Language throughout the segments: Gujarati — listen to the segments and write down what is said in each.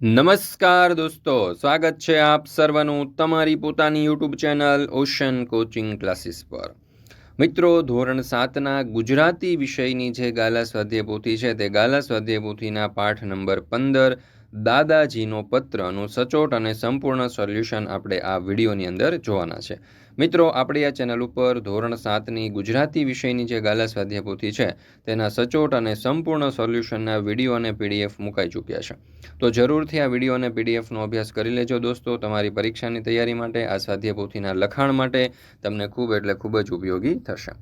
નમસ્કાર દોસ્તો, સ્વાગત છે આપ સર્વનું તમારી પોતાની YouTube channel Ocean coaching classes પર. મિત્રો, ધોરણ સાતના ગુજરાતી વિષયની જે ગાલા સ્વાધ્યાય પોથી છે તે ગાલા સ્વાધ્યાય પોથીના પાઠ નંબર પંદર, દાદાજીનો પત્રનું સચોટ અને સંપૂર્ણ સોલ્યુશન આપણે આ વિડીયોની અંદર જોવાના છે. મિત્રો, આપણી આ ચેનલ ઉપર ધોરણ સાતની ગુજરાતી વિષયની જે ગાલા સ્વાધ્યાય પોથી છે, તેના સચોટ અને સંપૂર્ણ સોલ્યુશનના વીડિયો અને પીડીએફ મુકાઈ ચૂક્યા છે. તો જરૂરથી આ વીડિયો અને પીડીએફનો અભ્યાસ કરી લેજો દોસ્તો. તમારી પરીક્ષાની તૈયારી માટે, આ સ્વાધ્યાય લખાણ માટે તમને ખૂબ એટલે ખૂબ જ ઉપયોગી થશે.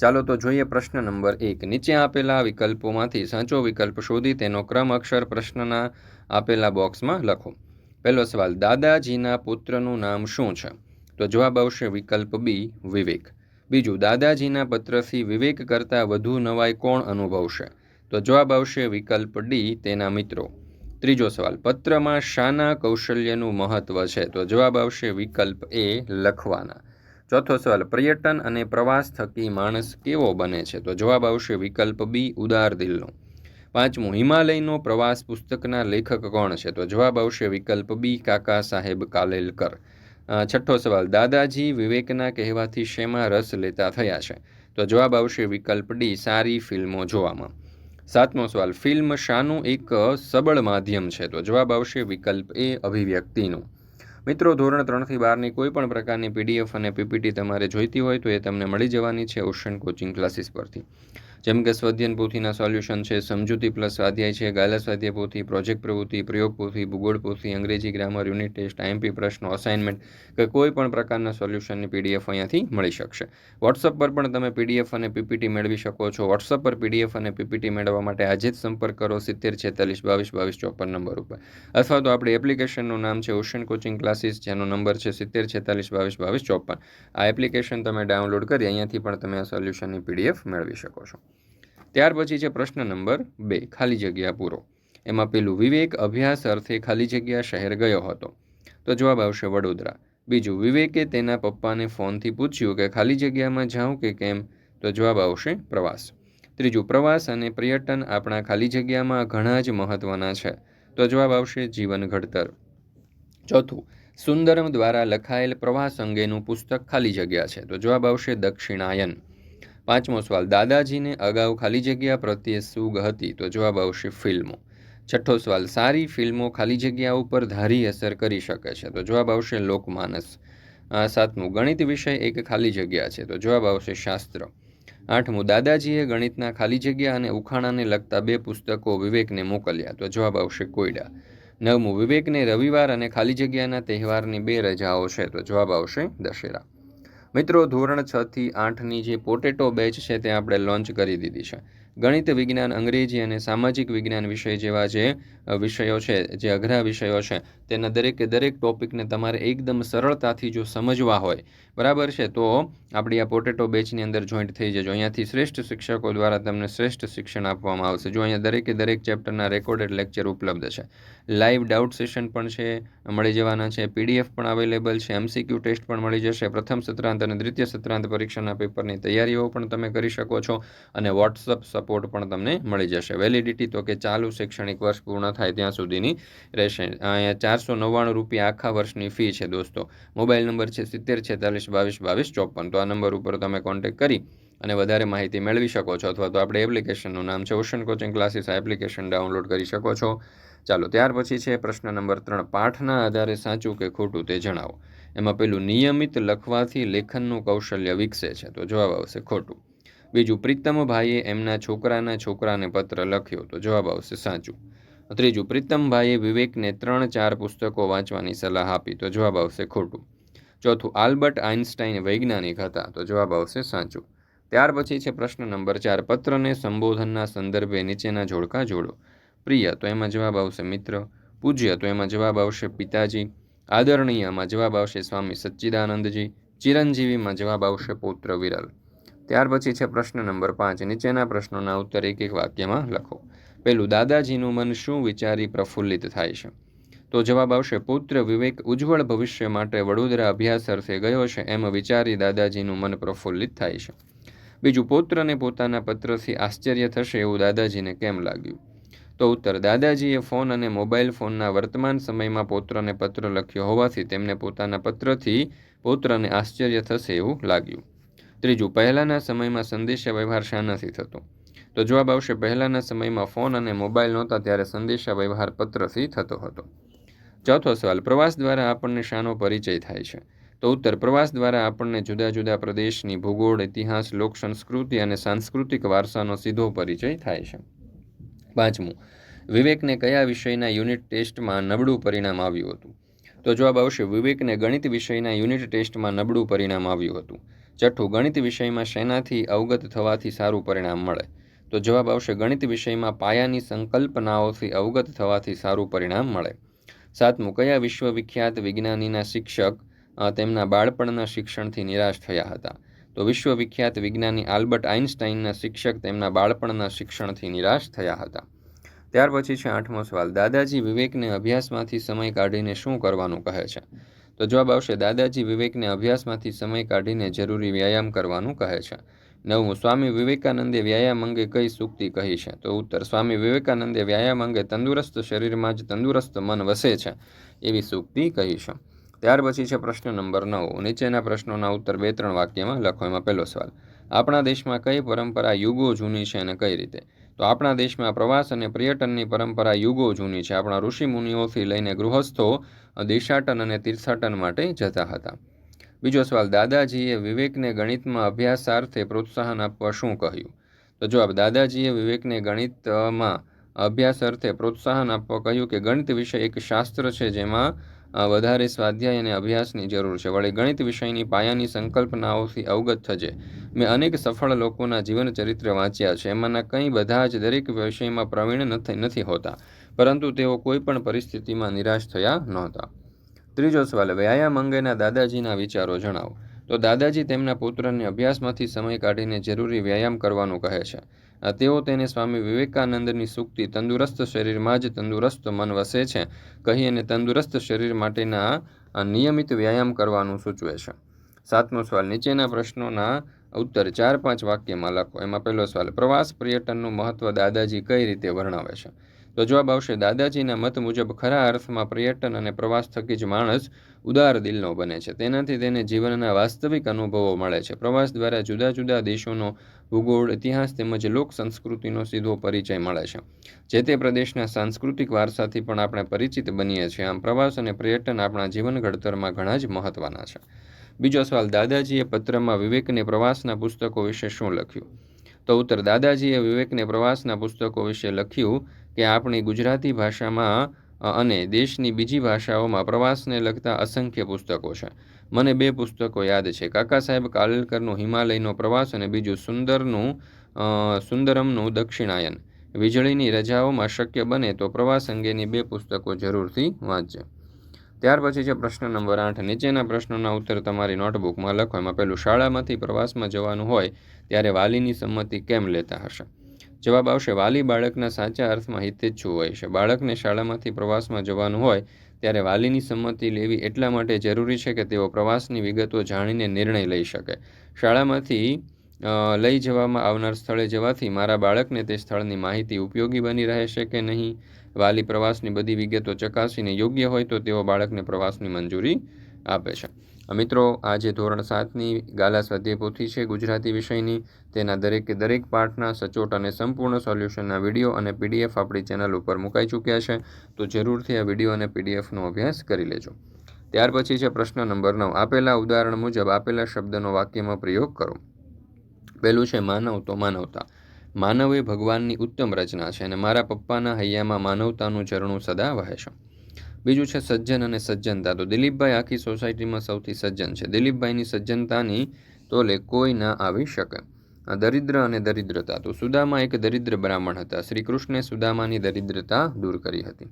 ચાલો તો જોઈએ પ્રશ્ન નંબર એક. નીચે આપેલા વિકલ્પોમાંથી સાચો વિકલ્પ શોધી તેનો ક્રમ, અક્ષર, પ્રશ્નના આપેલા બોક્સમાં લખો. પહેલો સવાલ, દાદાજીના પુત્રનું નામ શું છે? તો જવાબ આવશે વિકલ્પ બી, વિવેક. બીજું, દાદાજીના પત્રથી વિવેક કરતાં વધુ નવાઈ કોણ અનુભવશે? તો જવાબ આવશે વિકલ્પ ડી, તેના મિત્રો. ત્રીજો સવાલ, પત્રમાં શાના કૌશલ્યનું મહત્વ છે? તો જવાબ આવશે વિકલ્પ એ, લખવાના. ચોથો સવાલ, પર્યટન અને પ્રવાસ થકી માણસ કેવો બને છે? તો જવાબ આવશે વિકલ્પ બી, ઉદાર દિલનો. પાંચમું, હિમાલયનો પ્રવાસ પુસ્તકના લેખક કોણ છે? તો જવાબ આવશે વિકલ્પ બી, કાકા સાહેબ કાલેલકર. છઠ્ઠો સવાલ, દાદાજી વિવેકના કહેવાથી શેમાં રસ લેતા થયા છે? તો જવાબ આવશે વિકલ્પ ડી, સારી ફિલ્મો જોવામાં. સાતમો સવાલ, ફિલ્મ શાનું એક સબળ માધ્યમ છે? તો જવાબ આવશે વિકલ્પ એ, અભિવ્યક્તિનું. મિત્રો, ધોરણ ત્રણથી બારની કોઈ પણ પ્રકારની પીડીએફ અને પીપીટી તમારે જોઈતી હોય તો એ તમને મળી જવાની છે ઓશન કોચિંગ ક્લાસીસ પરથી. જેમ કે સ્વાધ્યન પોથીના સોલ્યુશન છે, સમજૂતી પ્લસ સ્વાધ્યાય છે ગાયલા સ્વાધ્યાય પોથી પ્રોજેક્ટ પ્રવૃત્તિ, પ્રયોગ પોથી, ભૂગોળ પોથી, અંગ્રેજી ગ્રામર યુનિટ ટેસ્ટ આઈએમપી પ્રશ્નો અસાઇનમેન્ટ કે કોઈ પણ પ્રકારના સોલ્યુશનની પીડીએફ અહીંયાથી મળી શકશે. વોટ્સઅપ પર પણ તમે પીડીએફ અને પીપીટી મેળવી શકો છો. વોટ્સઅપ પર પીડીએફ અને પીપીટી મેળવવા માટે આજે જ સંપર્ક કરો. સિત્તેર છેતાલીસ, બાવીસ બાવીસ, ચોપન નંબર ઉપર. અથવા તો આપણી એપ્લિકેશનનું નામ છે ઓશન કોચિંગ ક્લાસીસ જેનો નંબર છે સિત્તેર છેતાલીસ, બાવીસ બાવીસ, ચોપન. આ એપ્લિકેશન તમે ડાઉનલોડ કરી અહીંયાથી પણ તમે આ સોલ્યુશનની પીડીએફ મેળવી શકો છો. ત્યાર પછી છે પ્રશ્ન નંબર બે, ખાલી જગ્યા પૂરો. એમાં પેલું, વિવેક અભ્યાસ અર્થે ખાલી જગ્યા શહેર ગયો હતો. તો જવાબ આવશે વડોદરા. બીજું, વિવેકે તેના પપ્પાને ફોનથી પૂછ્યું કે ખાલી જગ્યામાં જાઉં કે કેમ? તો જવાબ આવશે પ્રવાસ. ત્રીજું, પ્રવાસ અને પર્યટન આપણા ખાલી જગ્યામાં ઘણા જ મહત્ત્વના છે. તો જવાબ આવશે જીવન ઘડતર. ચોથું, સુંદરમ દ્વારા લખાયેલ પ્રવાસ અંગેનું પુસ્તક ખાલી જગ્યા છે. તો જવાબ આવશે દક્ષિણાયન. પાંચમો સવાલ, દાદાજીને અગાઉ ખાલી જગ્યા પ્રત્યે સુગ હતી? તો જવાબ આવશે ફિલ્મો. છઠ્ઠો સવાલ, સારી ફિલ્મો ખાલી જગ્યા ઉપર ધારી અસર કરી શકે છે? તો જવાબ આવશે લોકમાનસ. સાતમું, ગણિત વિષય એક ખાલી જગ્યા છે? તો જવાબ આવશે શાસ્ત્ર. આઠમું, દાદાજીએ ગણિતના ખાલી જગ્યા અને ઉખાણાને લગતા બે પુસ્તકો વિવેકને મોકલ્યા. તો જવાબ આવશે કોયડા. નવમું, વિવેકને રવિવાર અને ખાલી જગ્યાના તહેવારની બે રજાઓ છે? તો જવાબ આવશે દશેરા. મિત્રો, ધોરણ છ થી આઠની જે પોટેટો બેચ છે, તે આપણે લોન્ચ કરી દીધી છે. ગણિત વિજ્ઞાન, અંગ્રેજી અને સામાજિક વિજ્ઞાન વિષય જેવા જે વિષયો છે, જે અઘરા વિષયો છે, તેના દરેકે દરેક ટોપિકને તમારે એકદમ સરળતાથી જો સમજવા હોય, બરાબર છે? તો આપણી આ પોટેટો બેચની અંદર જોઈન્ટ થઈ જજો. અહીંયાથી શ્રેષ્ઠ શિક્ષકો દ્વારા તમને શ્રેષ્ઠ શિક્ષણ આપવામાં આવશે. જો અહીંયા દરેકે દરેક ચેપ્ટરના રેકોર્ડેડ લેક્ચર ઉપલબ્ધ છે. લાઈવ ડાઉટ સેશન પણ છે, મળી જવાના છે, પીડીએફ પણ અવેલેબલ છે, એમસીક્યુ ટેસ્ટ પણ મળી જશે, પ્રથમ સત્રાંત અને દ્વિતીય સત્રાંત પરીક્ષાના પેપરની તૈયારીઓ પણ તમે કરી શકો છો અને વોટ્સઅપ સપોર્ટ પણ તમને મળી જશે. વેલિડિટી તો કે ચાલુ શૈક્ષણિક વર્ષ પૂર્ણ થાય ત્યાં સુધીની રહેશે. અહીંયા ચારસો નવ્વાણું રૂપિયા આખા વર્ષની ફી છે દોસ્તો. મોબાઈલ નંબર છે સિત્તેર, છેતાલીસ, બાવીસ બાવીસ, ચોપન. તો આ નંબર ઉપર તમે કોન્ટેક કરી અને વધારે માહિતી મેળવી શકો છો અથવા તો આપણે એપ્લિકેશનનું નામ છે ઓશન કોચિંગ ક્લાસીસ આ એપ્લિકેશન ડાઉનલોડ કરી શકો છો. ચાલો, ત્યાર પછી છે પ્રશ્ન નંબર ત્રણ. પાઠના આધારે સાચું કે ખોટું તે જણાવો. એમાં પેલું, નિયમિત લખવાથી લેખનનું કૌશલ્ય વિકસે છે. તો જવાબ આવશે ખોટું. બીજું પ્રીતમભાઈએ એમના છોકરાના છોકરાને પત્ર લખ્યો. તો જવાબ આવશે સાચું. ત્રીજું, પ્રીતમભાઈએ વિવેકને ત્રણ ચાર પુસ્તકો વાંચવાની સલાહ આપી, તો જવાબ આવશે ખોટું. ચોથું, આલ્બર્ટ આઇન્સ્ટાઈન વૈજ્ઞાનિક હતા, તો જવાબ આવશે સાચું. ત્યાર પછી છે પ્રશ્ન નંબર ચાર, પત્રને સંબોધનના સંદર્ભે નીચેના જોડકા જોડો. પ્રિય, તો એમાં જવાબ આવશે મિત્ર. પૂજ્ય, તો એમાં જવાબ આવશે પિતાજી. આદરણીયમાં જવાબ આવશે સ્વામી સચ્ચિદાનંદજી. ચિરંજીવીમાં જવાબ આવશે પુત્ર વિરલ. ત્યાર પછી છે પ્રશ્ન નંબર પાંચ, નીચેના પ્રશ્નોના ઉત્તર એક એક વાક્યમાં લખો. પેલું દાદાજીનું મન શું વિચારી પ્રફુલ્લિત થાય છે? તો જવાબ આવશે, પુત્ર વિવેક ઉજ્જવળ ભવિષ્ય માટે વડોદરા અભ્યાસ અર્થે ગયો છે, એમ વિચારી દાદાજીનું મન પ્રફુલ્લિત થાય છે. બીજું, પુત્રને પોતાના પત્રથી આશ્ચર્ય થશે એવું દાદાજીને કેમ લાગ્યું? તો ઉત્તર, દાદાજીએ ફોન અને મોબાઈલ ફોનના વર્તમાન સમયમાં પુત્રને પત્ર લખ્યો હોવાથી તેમને પોતાના પત્રથી પુત્રને આશ્ચર્ય થશે એવું લાગ્યું. ત્રીજું, પહેલાંના સમયમાં સંદેશા વ્યવહાર શાનાથી થતો. તો જવાબ આવશે, પહેલાંના સમયમાં ફોન અને મોબાઈલ નહોતા, ત્યારે સંદેશા વ્યવહાર પત્રથી થતો હતો. ચોથો સવાલ, પ્રવાસ દ્વારા આપણને શાનો પરિચય થાય છે? તો ઉત્તર, પ્રવાસ દ્વારા આપણને જુદા જુદા પ્રદેશની ભૂગોળ, ઇતિહાસ, લોક સંસ્કૃતિ અને સાંસ્કૃતિક વારસાનો સીધો પરિચય થાય છે. પાંચમું, વિવેકને કયા વિષયના યુનિટ ટેસ્ટમાં નબળું પરિણામ આવ્યું હતું? તો જવાબ આવશે, વિવેકને ગણિત વિષયના યુનિટ ટેસ્ટમાં નબળું પરિણામ આવ્યું હતું. છઠ્ઠું, ગણિત વિષયમાં શેનાથી અવગત થવાથી સારું પરિણામ મળે? તો જવાબ આવશે, ગણિત વિષયમાં પાયાની સંકલ્પનાઓથી અવગત થવાથી સારું પરિણામ મળે. સાતમું, કયા વિશ્વવિખ્યાત વિજ્ઞાનીના શિક્ષક તેમના બાળપણના શિક્ષણથી નિરાશ થયા હતા? તો વિશ્વવિખ્યાત વિજ્ઞાની આલ્બર્ટ આઇન્સ્ટાઇનના શિક્ષક તેમના બાળપણના શિક્ષણથી નિરાશ થયા હતા. ત્યાર પછી છે આઠમો સવાલ, દાદાજી વિવેકને અભ્યાસમાંથી સમય કાઢીને શું કરવાનું કહે છે? તો જવાબ આવશે, દાદાજી વિવેકને અભ્યાસમાંથી સમય કાઢીને જરૂરી વ્યાયામ કરવાનું કહે છે. નવમું, સ્વામી વિવેકાનંદે વ્યાયામ અંગે કઈ સૂક્તિ કહી છે? તો ઉત્તર, સ્વામી વિવેકાનંદે વ્યાયામ અંગે તંદુરસ્ત શરીરમાં જ તંદુરસ્ત મન વસે છે એવી સૂક્તિ કહી છે. ત્યાર પછી છે પ્રશ્ન નંબર નવ. નીચેના પ્રશ્નોના ઉત્તર બે ત્રણ વાક્યમાં લખો. એમાં પહેલો સવાલ, આપણા દેશમાં કઈ પરંપરા યુગો જૂની છે અને કઈ રીતે? તો આપણા દેશમાં પ્રવાસ અને પર્યટનની પરંપરા યુગો જૂની છે. આપણા ઋષિ મુનિઓથી લઈને ગૃહસ્થો દિશાટન અને તીર્થાટન માટે જતા હતા. બીજો સવાલ, દાદાજીએ વિવેકને ગણિતમાં અભ્યાસાર્થે પ્રોત્સાહન આપવા શું કહ્યું? તો જવાબ, દાદાજીએ વિવેકને ગણિતમાં અભ્યાસ અર્થે પ્રોત્સાહન આપવા કહ્યું કે ગણિત વિષય એક શાસ્ત્ર છે જેમાં વધારે સ્વાધ્યાય અને અભ્યાસની જરૂર છે. વળી ગણિત વિષયની પાયાની સંકલ્પનાઓથી અવગત થજે. મેં અનેક સફળ લોકોના જીવન ચરિત્ર વાંચ્યા છે. એમાંના કંઈ બધા જ દરેક વિષયમાં પ્રવીણ નથી નથી હોતા. પરંતુ તેઓ કોઈ પણ પરિસ્થિતિમાં નિરાશ થયા નહોતા. ત્રીજો સવાલ, વ્યાયામ અંગેના દાદાજીના વિચારો જણાવો. તો દાદાજી તેમના પુત્રને અભ્યાસમાંથી સમય કાઢીને જરૂરી વ્યાયામ કરવાનું કહે છે. તેઓ તેને સ્વામી વિવેકાનંદની સૂક્તિ તંદુરસ્ત શરીરમાં જ તંદુરસ્ત મન વસે છે કહી અને તંદુરસ્ત શરીર માટેના નિયમિત વ્યાયામ કરવાનું સૂચવે છે. સાતમો સવાલ, નીચેના પ્રશ્નોના ઉત્તર ચાર પાંચ વાક્યમાં લખો. એમાં પહેલો સવાલ, પ્રવાસ પર્યટનનું મહત્વ દાદાજી કઈ રીતે વર્ણવે છે? તો જવાબ આવશે, દાદાજીના મત મુજબ ખરા અર્થમાં પર્યટન અને પ્રવાસ થકી જ માણસ ઉદાર દિલનો બને છે. તેનાથી તેને જીવનના વાસ્તવિક અનુભવો મળે છે. પ્રવાસ દ્વારા જુદા જુદા દેશોનો ભૂગોળ, ઇતિહાસ તેમજ લોક સંસ્કૃતિનો સીધો પરિચય મળે છે. જે તે પ્રદેશના સાંસ્કૃતિક વારસાથી પણ આપણે પરિચિત બનીએ છીએ. આમ, પ્રવાસ અને પર્યટન આપણા જીવન ઘડતરમાં ઘણા જ મહત્વના છે. બીજો સવાલ, દાદાજીએ પત્રમાં વિવેકને પ્રવાસના પુસ્તકો વિશે શું લખ્યું? તો ઉત્તર, દાદાજીએ વિવેકને પ્રવાસના પુસ્તકો વિશે લખ્યું કે આપણી ગુજરાતી ભાષામાં અને દેશની બીજી ભાષાઓમાં પ્રવાસને લગતા અસંખ્ય પુસ્તકો છે. મને બે પુસ્તકો યાદ છે. કાકા સાહેબ કાલેલકરનું હિમાલયનો પ્રવાસ અને બીજું સુંદરનું સુંદરમનું દક્ષિણાયન. વીજળીની રજાઓમાં શક્ય બને તો પ્રવાસ અંગેની બે પુસ્તકો જરૂરથી વાંચજે. ત્યાર પછી છે પ્રશ્ન નંબર આઠ. નીચેના પ્રશ્નોના ઉત્તર તમારી નોટબુકમાં લખો. એમાં પહેલું, શાળામાંથી પ્રવાસમાં જવાનું હોય ત્યારે વાલીની સંમતિ કેમ લેતા હશે? જવાબ આવશે, વાલી બાળકના સાચા અર્થમાં હિતેચ્છુ હોય છે. બાળકને શાળામાંથી પ્રવાસમાં જવાનું હોય ત્યારે વાલીની સંમતિ લેવી એટલા માટે જરૂરી છે કે તેઓ પ્રવાસની વિગતો જાણીને નિર્ણય લઈ શકે. શાળામાંથી લઈ જવામાં આવનાર સ્થળે જવાથી મારા બાળકને તે સ્થળની માહિતી ઉપયોગી બની રહેશે કે નહીં? વાલી પ્રવાસની બધી વિગતો ચકાસીને યોગ્ય હોય તો તેઓ બાળકને પ્રવાસની મંજૂરી આપે છે. મિત્રો આ જે ધોરણ સાતની ગાલા સ્વાધ્યાય પોથી છે ગુજરાતી વિષયની. તેના દરેકે દરેક પાઠના સચોટ અને સંપૂર્ણ સોલ્યુશનના વીડિયો અને પીડીએફ આપણી ચેનલ ઉપર મુકાઈ ચૂક્યા છે. તો જરૂરથી આ વીડિયો અને પીડીએફનો અભ્યાસ કરી લેજો. ત્યાર પછી છે પ્રશ્ન નંબર નવ. આપેલા ઉદાહરણ મુજબ આપેલા શબ્દનો વાક્યમાં પ્રયોગ કરો. પહેલું છે માનવ તો માનવતા. માનવ એ ભગવાનની ઉત્તમ રચના છે અને મારા પપ્પાના હૈયામાં માનવતાનું ઝરણું સદા વહે છે. બીજું છે સજ્જન અને સજ્જનતા. તો દિલીપભાઈ આખી સોસાયટીમાં સૌથી સજ્જન છે. દિલીપભાઈની સજ્જનતાની તોલે કોઈ ના આવી શકે. દરિદ્ર અને દરિદ્રતા. તો સુદામા એક દરિદ્ર બ્રાહ્મણ હતા. શ્રી કૃષ્ણે સુદામાની દરિદ્રતા દૂર કરી હતી.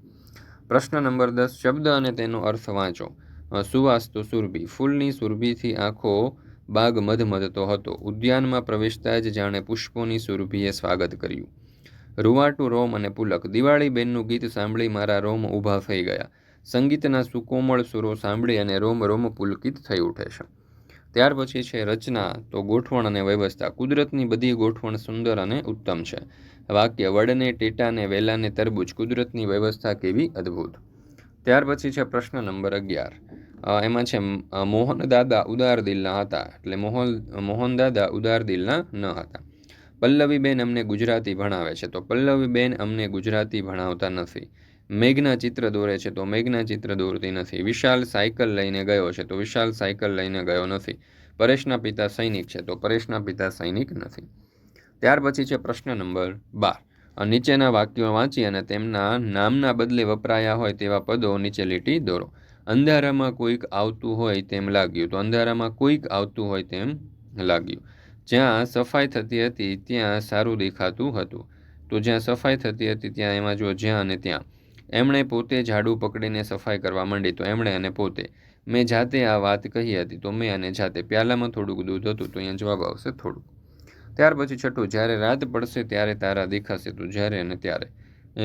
પ્રશ્ન નંબર દસ, શબ્દ અને તેનો અર્થ વાંચો. સુવાસ તો સુરભી. ફૂલની સુરભીથી આખો બાગ મધમધતો હતો. ઉદ્યાનમાં પ્રવેશતા જ જાણે પુષ્પોની સુરભીએ સ્વાગત કર્યું. રૂવાટું રોમ અને પુલક. દિવાળી બેનનું ગીત સાંભળી મારા રોમ ઊભા થઈ ગયા. સંગીતના સુકોમળ સુરો સાંભળી અને રોમ રોમ પુલકિત થઈ ઉઠે છે. ત્યાર પછી છે રચના, તો ગોઠવણ અને વ્યવસ્થા. કુદરતની બધી ગોઠવણ સુંદર અને ઉત્તમ છે. વાક્ય વડને, ટેટાને, વેલાને તરબૂચ. કુદરતની વ્યવસ્થા કેવી અદ્ભુત. ત્યાર પછી છે પ્રશ્ન નંબર અગિયાર. એમાં છે મોહન દાદા ઉદાર દિલના હતા, એટલે મોહન મોહન દાદા ઉદાર દિલના ન હતા. પલ્લવીબેન અમને ગુજરાતી ભણાવે છે. તો પલ્લવીબેન અમને ગુજરાતી ભણાવતા નથી. મેઘના ચિત્ર દોરે છે તો મેઘના ચિત્ર દોરતી નથી. વિશાલ સાયકલ લઈને ગયો છે તો વિશાલ સાયકલ લઈને ગયો નથી. પરેશના પિતા સૈનિક છે તો પરેશના પિતા સૈનિક નથી. ત્યાર પછી છે પ્રશ્ન નંબર બાર. નીચેના વાક્યો વાંચી અને તેમના નામના બદલે વપરાયા હોય તેવા પદો નીચે લીટી દોરો. અંધારામાં કોઈક આવતું હોય તેમ લાગ્યું. તો અંધારામાં કોઈક આવતું હોય તેમ લાગ્યું. જ્યાં સફાઈ થતી હતી, ત્યાં સારું દેખાતું હતું. તો જ્યાં સફાઈ થતી હતી, ત્યાં એમાં જો જ્યાં અને ત્યાં. એમણે પોતે ઝાડુ પકડીને સફાઈ કરવા માંડી, તો એમણે અને પોતે. મેં જાતે આ વાત કહી હતી, તો મેં અને જાતે. પ્યાલામાં થોડુંક દૂધ હતું, તો અહીંયા જવાબ આવશે થોડુંક. ત્યાર પછી છઠ્ઠું, જ્યારે રાત પડશે, ત્યારે તારા દેખાશે તો જ્યારે અને ત્યારે.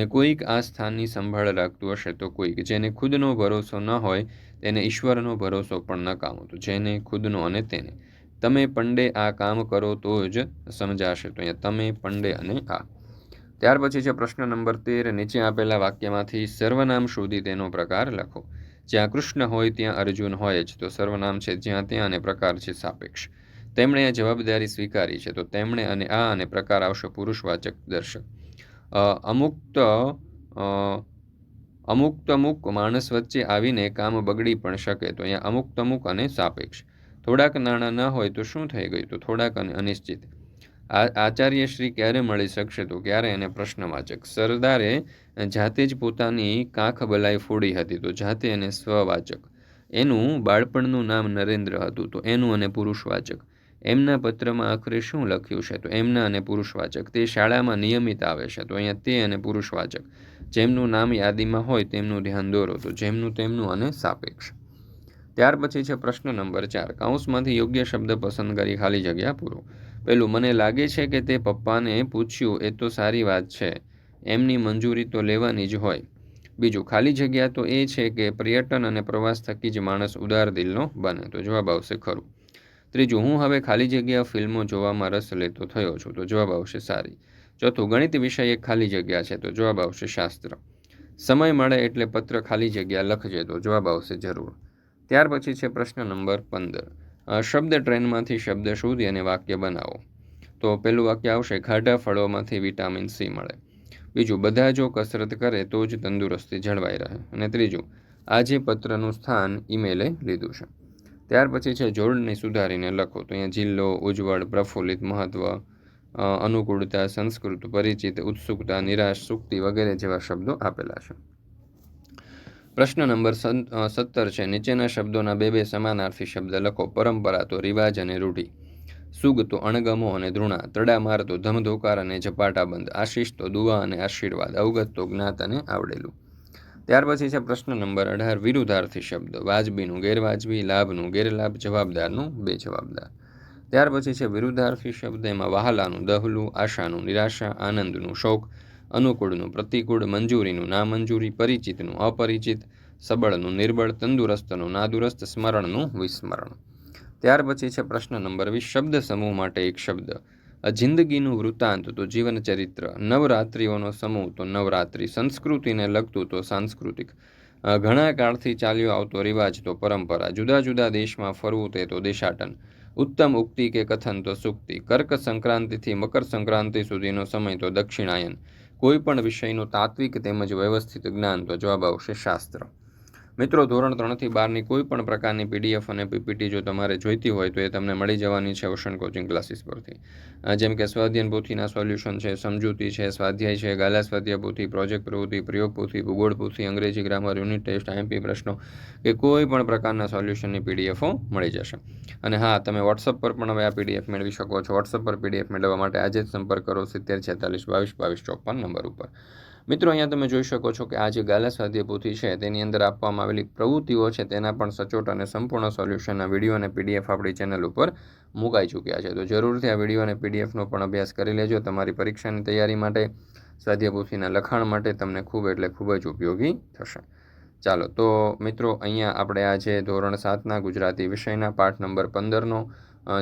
કોઈક આ સ્થાનની સંભાળ રાખતું હશે તો કોઈક. જેને ખુદનો ભરોસો ન હોય, તેને ઈશ્વરનો ભરોસો પણ નકામો તો જેને ખુદનો અને તેને. તમે પંડે આ કામ કરો તો જ સમજાશે. તો અહીંયા તમે, પંડે અને આ. ત્યાર પછી છે પ્રશ્ન નંબર તેર. નીચે આપેલા વાક્યમાંથી સર્વનામ શોધી તેનો પ્રકાર લખો. જ્યાં કૃષ્ણ હોય ત્યાં અર્જુન હોય જ. તો સર્વનામ છે જ્યાં ત્યાં અને પ્રકાર છે સાપેક્ષ. તેમણે આ જવાબદારી સ્વીકારી છે. તો તેમણે અને આ અને પ્રકાર આવશે પુરુષવાચક દર્શક. અમુક્ત અમુક માણસ વચ્ચે આવીને કામ બગડી પણ શકે. તો અહીંયા અમુક તમુક અને સાપેક્ષ. થોડાક નાણાં ન હોય તો શું થઈ ગયું? તો થોડાક અને, અનિશ્ચિત. આચાર્ય શ્રી ક્યારે મળી શકશે? તો ક્યારે? એને પ્રશ્નવાચક. સરદારે જાતે જ પોતાની કાંખ બલાઈ ફોડી હતી તો જાતે એને સ્વવાચક. એનું બાળપણનું નામ નરેન્દ્ર હતું તો એનું અને પુરુષવાચક. એમના પત્રમાં આખરે શું લખ્યું છે? તો એમના અને પુરુષવાચક. તે શાળામાં નિયમિત આવે છે. તો અહીંયા તે અને પુરુષવાચક. જેમનું નામ યાદીમાં હોય તેમનું ધ્યાન દોરો. તો જેમનું તેમનું અને સાપેક્ષ. ત્યાર પછી છે પ્રશ્ન નંબર ચાર. કાઉન્સમાંથી યોગ્ય શબ્દ પસંદ કરી ખાલી જગ્યા પૂરો. પેલું, મને લાગે છે કે તે પપ્પાને પૂછ્યું એ તો સારી વાત છે. એમની મંજૂરી તો લેવાની જ હોય. બીજું, ખાલી જગ્યા તો એ છે કે પર્યટન અને પ્રવાસ થકી જ માણસ ઉદાર દિલનો બને. તો જવાબ આવશે ખરું. ત્રીજું, હું હવે ખાલી જગ્યા ફિલ્મો જોવામાં રસ લેતો થયો છું. તો જવાબ આવશે સારી. ચોથું, ગણિત વિષય એક ખાલી જગ્યા છે. તો જવાબ આવશે શાસ્ત્ર. સમય મળે એટલે પત્ર ખાલી જગ્યા લખજે. તો જવાબ આવશે જરૂર. ત્યાર પછી છે પ્રશ્ન નંબર પંદર. શબ્દ ટ્રેનમાંથી શબ્દ શોધી અને વાક્ય બનાવો. તો પહેલું વાક્ય આવશે ખાટા ફળોમાંથી વિટામિન સી મળે. બીજું, બધા જો કસરત કરે તો જ તંદુરસ્તી જળવાઈ રહે. અને ત્રીજું, આજે પત્રનું સ્થાન ઈમેલે લીધું છે. ત્યાર પછી છે, જોડને સુધારીને લખો. તો અહીંયા જિલ્લો, ઉજ્જવળ, પ્રફુલ્લિત, મહત્વ અનુકૂળતા, સંસ્કૃત, પરિચિત, ઉત્સુકતા, નિરાશ, સુક્તિ વગેરે જેવા શબ્દો આપેલા છે. પ્રશ્ન નંબર સત્તર છે. નીચેના શબ્દોના બે બે સમાનાર્થી શબ્દ લખો. પરંપરા તો રિવાજ અને રૂઢિ. સુગ તો અણગમો અને ધૃણા. તડામાર તો ધમધોકાર અને ઝપાટાબંધ આશીષ તો દુવા અને આશીર્વાદ. અવગત તો જ્ઞાત અને આવડેલું. ત્યાર પછી છે પ્રશ્ન નંબર અઢાર. વિરુદ્ધાર્થી શબ્દ. વાજબીનું ગેરવાજબી, લાભનું ગેરલાભ, જવાબદારનું બે જવાબદાર ત્યાર પછી છે વિરુદ્ધાર્થી શબ્દ. એમાં વહાલાનું, દહલું, આશાનું, નિરાશા, આનંદનું શોક અનુકૂળનું, પ્રતિકૂળ મંજૂરીનું, નામંજૂરી પરિચિતનું, અપરિચિત સબળનું, નિર્બળ તંદુરસ્તનું, નાદુરસ્ત સ્મરણનું વિસ્મરણ. ત્યાર પછી છે પ્રશ્ન નંબર વીસ, શબ્દ સમૂહ માટે એક શબ્દ. જિંદગીનું વૃત્તાંત તો જીવનચરિત્ર, નવરાત્રિઓનો સમૂહ તો નવરાત્રિ, સંસ્કૃતિને લગતું તો સાંસ્કૃતિક. ઘણા કાળથી ચાલ્યો આવતો રિવાજ તો પરંપરા, જુદા જુદા દેશમાં ફરવું તે તો દેશાટન. ઉત્તમ ઉક્તિ કે કથન તો સુક્તિ, કર્ક સંક્રાંતિથી મકર સંક્રાંતિ સુધીનો સમય તો દક્ષિણાયન. કોઈ પણ વિષયનું તાત્વિક તેમજ વ્યવસ્થિત જ્ઞાન તો જવાબ આવશે શાસ્ત્ર. મિત્રો, ધોરણ ત્રણથી બારની કોઈ પણ પ્રકારની પીડીએફ અને પીપીટી જો તમારે જોઈતી હોય તો એ તમને મળી જવાની છે ઓશન કોચિંગ ક્લાસીસ પરથી. જેમ કે સ્વાધ્યાયન પોથીના સોલ્યુશન છે, સમજૂતી છે, સ્વાધ્યાય છે, ગાલા સ્વાધ્યાય પોથી, પ્રોજેક્ટ પ્રવૃત્તિ, પ્રયોગ પોથી, ભૂગોળ પોથી, અંગ્રેજી ગ્રામર, યુનિટ ટેસ્ટ આઈએમપી પ્રશ્નો કે કોઈ પણ પ્રકારના સોલ્યુશનની પીડીએફો મળી જશે. અને હા, તમે વોટ્સઅપ પર પણ હવે આ પીડીએફ મેળવી શકો છો. વોટ્સઅપ પર પીડીએફ મેળવવા માટે આજે જ સંપર્ક કરો સિત્તેર છેતાલીસ બાવીસ બાવીસ ચોપન નંબર ઉપર. મિત્રો, અહીંયા તમે જોઈ શકો છો કે આ જે ગાલા સ્વાધ્યાય છે તેની અંદર આપવામાં આવેલી પ્રવૃત્તિઓ છે તેના પણ સચોટ અને સંપૂર્ણ સોલ્યુશનના વીડિયો અને પીડીએફ આપણી ચેનલ ઉપર મુકાઈ ચૂક્યા છે. તો જરૂરથી આ વીડિયો અને પીડીએફનો પણ અભ્યાસ કરી લેજો. તમારી પરીક્ષાની તૈયારી માટે સ્વાધ્યાય લખાણ માટે તમને ખૂબ એટલે ખૂબ જ ઉપયોગી થશે. ચાલો, તો મિત્રો, અહીંયા આપણે આજે ધોરણ સાતના ગુજરાતી વિષયના પાઠ નંબર પંદરનો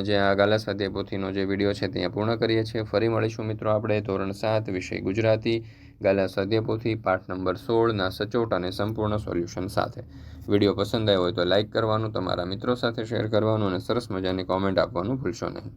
જે આ ગાલા સ્વાધ્યાય જે વીડિયો છે ત્યાં પૂર્ણ કરીએ છીએ. ફરી મળીશું મિત્રો આપણે ધોરણ સાત વિષય ગુજરાતી ગાલા સદ્યપોથી પાઠ નંબર સોળના સચોટ અને સંપૂર્ણ સોલ્યુશન સાથે. વીડિયો પસંદ આવ્યો હોય તો લાઇક કરવાનું, તમારા મિત્રો સાથે શેર કરવાનું અને સરસ મજાની કોમેન્ટ આપવાનું ભૂલશો નહીં.